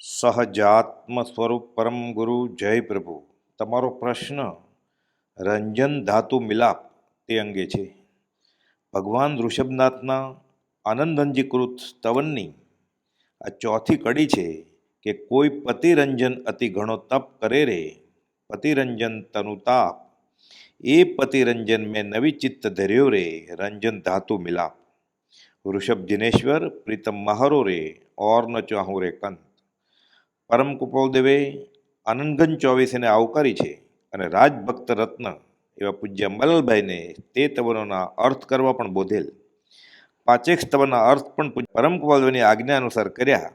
સહજાત્મ સ્વરૂપ પરમ ગુરુ જય પ્રભુ. તમારો પ્રશ્ન, રંજન ધાતુ મિલાપ, તે અંગે છે. ભગવાન ઋષભનાથના આનંદંજીકૃત સ્તવનની આ ચોથી કડી છે કે કોઈ પતિરંજન અતિ ઘણો તપ કરે રે, પતિરંજન તનુ તાપ. એ પતિરંજન મેં નવી ચિત્ત ધર્યો રે, રંજન ધાતુ મિલાપ. ઋષભ દિનેશ્વર પ્રીતમ મહરો રે, ઓર ન ચાહું રે કંત પરમ કુપોલદેવે આનંદગંજ ચોવીસેને આવકારી છે અને રાજભક્ત રત્ન એવા પૂજ્ય મલલભાઈને તે તવનોના અર્થ કરવા પણ બોધેલ. પાંચેક સ્તવના અર્થ પણ પરમ કુપોલદેવની આજ્ઞા અનુસાર કર્યા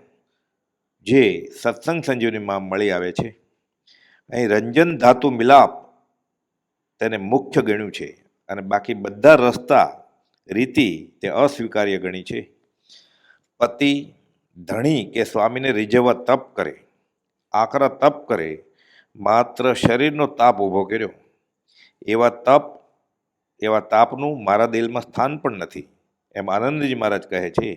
જે સત્સંગ સંજીવનીમાં મળી આવે છે. અહીં રંજન ધાતુ મિલાપ તેને મુખ્ય ગણ્યું છે અને બાકી બધા રસ્તા રીતિ તે અસ્વીકાર્ય ગણી છે. પતિ ધણી કે સ્વામીને રીઝવવા તપ કરે. આકરા તપ કરે, માત્ર શરીરનો તાપ ઊભો કર્યો. એવા તપ, એવા તાપનું મારા દિલમાં સ્થાન પણ નથી, એમ આનંદજી મહારાજ કહે છે.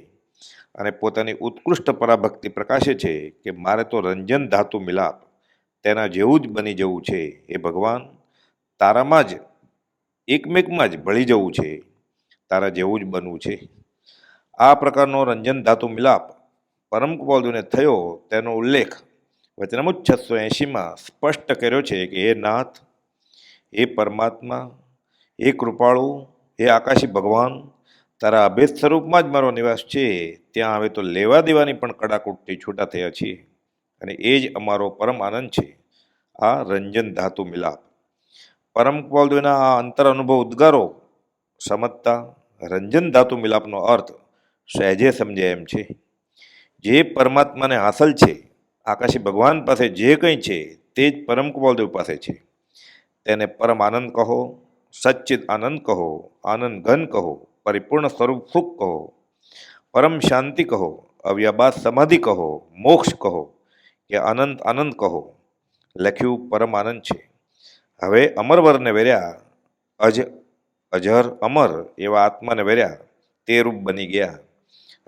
અને પોતાની ઉત્કૃષ્ટ પરાભક્તિ પ્રકાશે છે કે મારે તો રંજન ધાતુ મિલાપ, તેના જેવું જ બની જવું છે. એ ભગવાન, તારામાં જ, એકમેકમાં જ ભળી જવું છે, તારા જેવું જ બનવું છે. આ પ્રકારનો રંજન ધાતુ મિલાપ પરમ કુપાલદેવને થયો તેનો ઉલ્લેખ વચનામુજ છસો એંશીમાં સ્પષ્ટ કર્યો છે કે હે નાથ, હે પરમાત્મા, હે કૃપાળુ, હે આકાશી ભગવાન, તારા અભેદ સ્વરૂપમાં જ મારો નિવાસ છે. ત્યાં હવે તો લેવા દેવાની પણ કડાકૂટથી છૂટા થયા છીએ અને એ જ અમારો પરમ આનંદ છે. આ રંજન ધાતુ મિલાપ. પરમ કુપાલદેવના આ અંતર અનુભવ ઉદ્ગારો, સમજતા રંજન ધાતુ મિલાપનો અર્થ સહેજે સમજાય એમ છે. જે પરમાત્માને હાંસલ છે આકાશી ભગવાન પાસે જે કંઈ છે, તે જ પરમ કુમાલદેવ પાસે છે. તેને પરમ આનંદ કહો સચ્ચિત આનંદ કહો, આનંદ ઘન કહો, પરિપૂર્ણ સ્વરૂપ સુખ કહો, પરમ શાંતિ કહો અવ્યાબાદ સમાધિ કહો, મોક્ષ કહો, કે આનંદ આનંદ કહો. લખ્યું પરમ આનંદ છે. હવે અમરવરને વેર્યા, અજ, અજર અમર એવા આત્માને વેર્યા, તે રૂપ બની ગયા.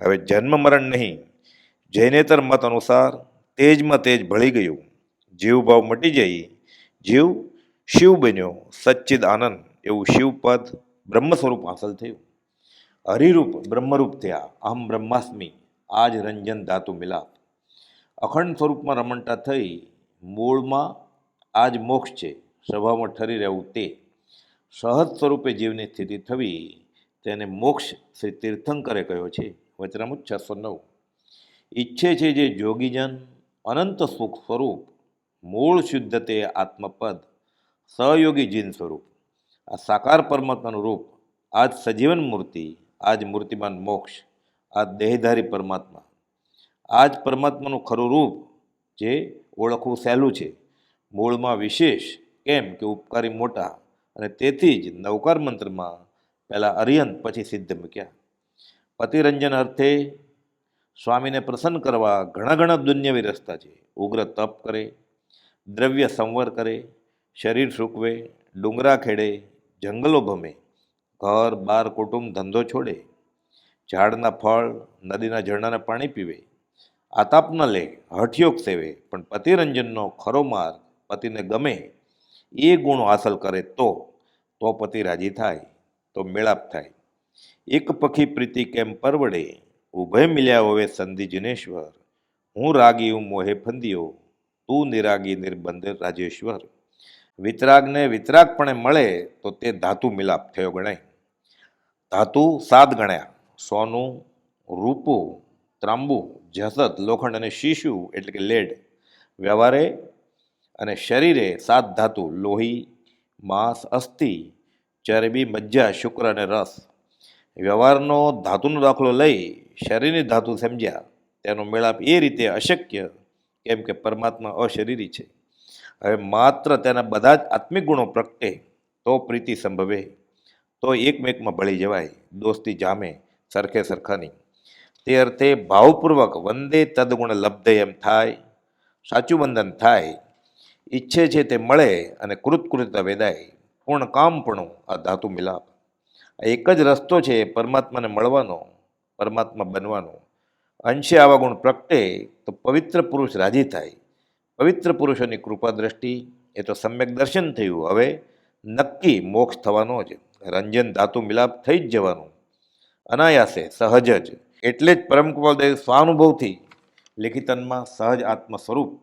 હવે જન્મ મરણ નહીં. જૈનેતર મત અનુસાર તેજમાં તેજ ભળી ગયું. જીવભાવ મટી જઈ જીવ શિવ બન્યો. સચ્ચિદ આનંદ. એવું શિવપદ બ્રહ્મ સ્વરૂપ હાંસલ થયું. હરિરૂપ બ્રહ્મરૂપ થયા. અહમ બ્રહ્માસ્મિ. આજ રંજન ધાતુ મિલાપ. અખંડ સ્વરૂપમાં રમણતા થઈ. મૂળમાં આજ મોક્ષ છે. સ્વભાવમાં ઠરી રહેવું તે. સહજ સ્વરૂપે જીવની સ્થિતિ થવી. તેને મોક્ષ શ્રી તીર્થંકરે કહ્યો છે. વચનામુજ છસો નવ. ઈચ્છે છે જે જોગીજન અનંત સુખ સ્વરૂપ, મૂળ શુદ્ધ તે આત્મપદ, સહયોગી જીન સ્વરૂપ. આ સાકાર પરમાત્માનું રૂપ, આજ સજીવન મૂર્તિ, આજ મૂર્તિમાન મોક્ષ આ દેહધારી પરમાત્મા. આ જ પરમાત્માનું ખરું રૂપ, જે ઓળખવું સહેલું છે. મૂળમાં વિશેષ, કેમ કે ઉપકારી મોટા, અને તેથી જ નવકાર મંત્રમાં પહેલાં અરિયંત પછી સિદ્ધ મૂક્યા. પતિરંજન અર્થે સ્વામીને પ્રસન્ન કરવા ઘણા ઘણા દુન્યવી રસ્તા છે. ઉગ્ર તપ કરે, દ્રવ્ય સંવર કરે, શરીર સૂકવે, ડુંગરા ખેડે, જંગલો ભમે, ઘર, બાર, કુટુંબ, ધંધો છોડે, ઝાડના ફળ, નદીના ઝરણાના પાણી પીવે, આતાપ ન લે, હઠયોગ સેવે, પણ પતિરંજનનો ખરો માર્ગ પતિને ગમે, એ ગુણો હાંસલ કરે તો તો પતિ રાજી થાય, તો મેળાપ થાય. એક પખી પ્રીતિ કેમ પરવડે ઉભય મિલ્યા હોવે સંધિ જિનેશ્વર હું રાગી હું મોહે ફંદિયો, તું નિરાગી નિર્બંધ રાજેશ્વર. વિતરાગને વિતરાગપણે મળે તો તે ધાતુ મિલાપ થયો ગણાય. ધાતુ સાત ગણ્યા, સોનું, રૂપું, ત્રાંબુ જસત લોખંડ અને શીશુ એટલે કે લેડ. વ્યવહારે અને શરીરે સાત ધાતુ, લોહી, માંસ, અસ્થિ, ચરબી, મજ્જા, શુક્ર અને રસ. વ્યવહારનો ધાતુનો દાખલો લઈ શરીરની ધાતુ સમજ્યા. તેનો મેળાપ એ રીતે અશક્ય કેમ કે પરમાત્મા અશરીરી છે. હવે માત્ર તેના બધા જ આત્મિક ગુણો પ્રગટે તો પ્રીતિ સંભવે. તો એકમેકમાં ભળી જવાય, દોસ્તી જામે, સરખે સરખાની. તે અર્થે ભાવપૂર્વક વંદે તદગુણ લબ્ધ એમ થાય, સાચું બંધન થાય. ઈચ્છે છે તે મળે અને કૃતકૃતતા વેદાય. પૂર્ણ કામપણું આ ધાતુ મિલાપ. આ એક જ રસ્તો છે પરમાત્માને મળવાનો. પરમાત્મા બનવાનું. અંશે આવા ગુણ પ્રગટે તો પવિત્ર પુરુષ રાજી થાય. પવિત્ર પુરુષોની કૃપા દ્રષ્ટિ એ તો સમ્યક દર્શન થયું. હવે નક્કી મોક્ષ થવાનો જ. રંજન ધાતુ મિલાપ થઈ જ જવાનું. અનાયાસે સહજ જ. એટલે જ પરમ કૃપાદેવ સ્વાનુભવથી લેખિતનમાં સહજ આત્મ સ્વરૂપ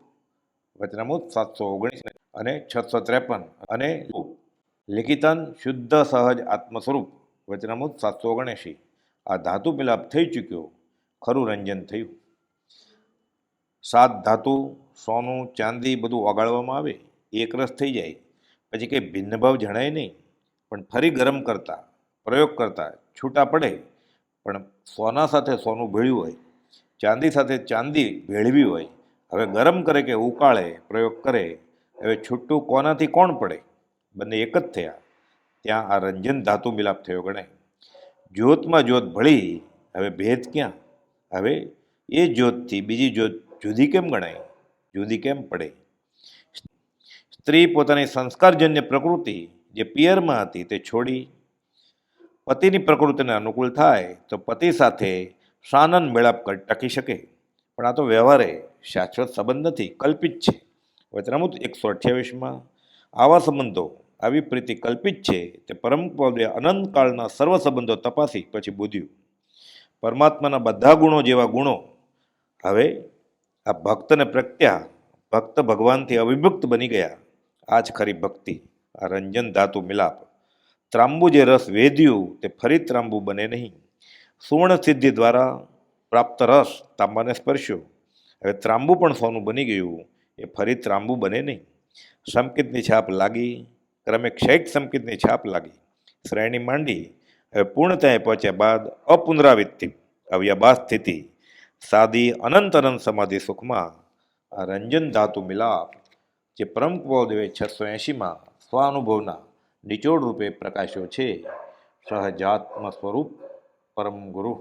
વચનામૃત સાતસો ઓગણીસ અને છસો ત્રેપન અને લિખિતન શુદ્ધ સહજ આત્મ સ્વરૂપ વચનામૃત સાતસો ઓગણએંશી. આ ધાતુ મિલાપ થઈ ચૂક્યો, ખરું રંજન થયું. સાત ધાતુ, સોનું, ચાંદી બધું ઓગાળવામાં આવે એકરસ થઈ જાય. પછી કંઈ ભિન્નભાવ જણાય નહીં, પણ ફરી ગરમ કરતા, પ્રયોગ કરતા છૂટા પડે. પણ સોના સાથે સોનું ભેળ્યું હોય, ચાંદી સાથે ચાંદી ભેળવી હોય, હવે ગરમ કરે કે ઉકાળે, પ્રયોગ કરે, હવે છૂટું કોનાથી કોણ પડે? બંને એક જ થયા. ત્યાં આ રંજન ધાતુ મિલાપ થયો ગણાય. જ્યોતમાં જ્યોત ભળી, હવે ભેદ ક્યાં? હવે એ જ્યોતથી બીજી જ્યોત જુદી કેમ ગણાય? જુદી કેમ પડે? સ્ત્રી પોતાની સંસ્કારજન્ય પ્રકૃતિ જે પિયરમાં હતી તે છોડી, પતિની પ્રકૃતિને અનુકૂળ થાય તો પતિ સાથે સાનંદ મેળાપ ટકી શકે. પણ આ તો વ્યવહારે શાશ્વત સંબંધ નથી, કલ્પિત છે. વચનામૃત એકસો અઠ્યાવીસમાં આવા સંબંધો આવી પ્રીતિ કલ્પિત છે તે પરમ પદે અનંતકાળના સર્વ સંબંધો તપાસી પછી બુધ્યું. પરમાત્માના બધા ગુણો જેવા ગુણો. હવે આ ભક્તને પ્રગટ્યા ભક્ત ભગવાનથી અવિભક્ત બની ગયા. આ જ ખરી ભક્તિ, આ રંજન ધાતુ મિલાપ. ત્રાંબુ જે રસ વેદ્યું તે ફરી ત્રાંબુ બને નહીં. સુવર્ણ સિદ્ધિ દ્વારા પ્રાપ્ત રસ તાંબાને સ્પર્શ્યો. હવે ત્રાંબુ પણ સોનું બની ગયું. એ ફરી ત્રાંબુ બને નહીં. સંકેતની છાપ લાગી. ક્રમે ક્ષૈક સંકેતની છાપ લાગી. શ્રેણી માંડી. પૂર્ણતાએ પહોંચ્યા બાદ અપુનરાવૃત્તિ. અવ્યબા સ્થિતિ. સાદી અનંત અનંત સમાધિ સુખમાં. રંજન ધાતુ મિલાપ, જે પરમ કુવાદેવે છસો એંશીમાં સ્વાનુભવના નિચોડ રૂપે પ્રકાશ્યો છે. સહજાત્મ સ્વરૂપ પરમ ગુરુ.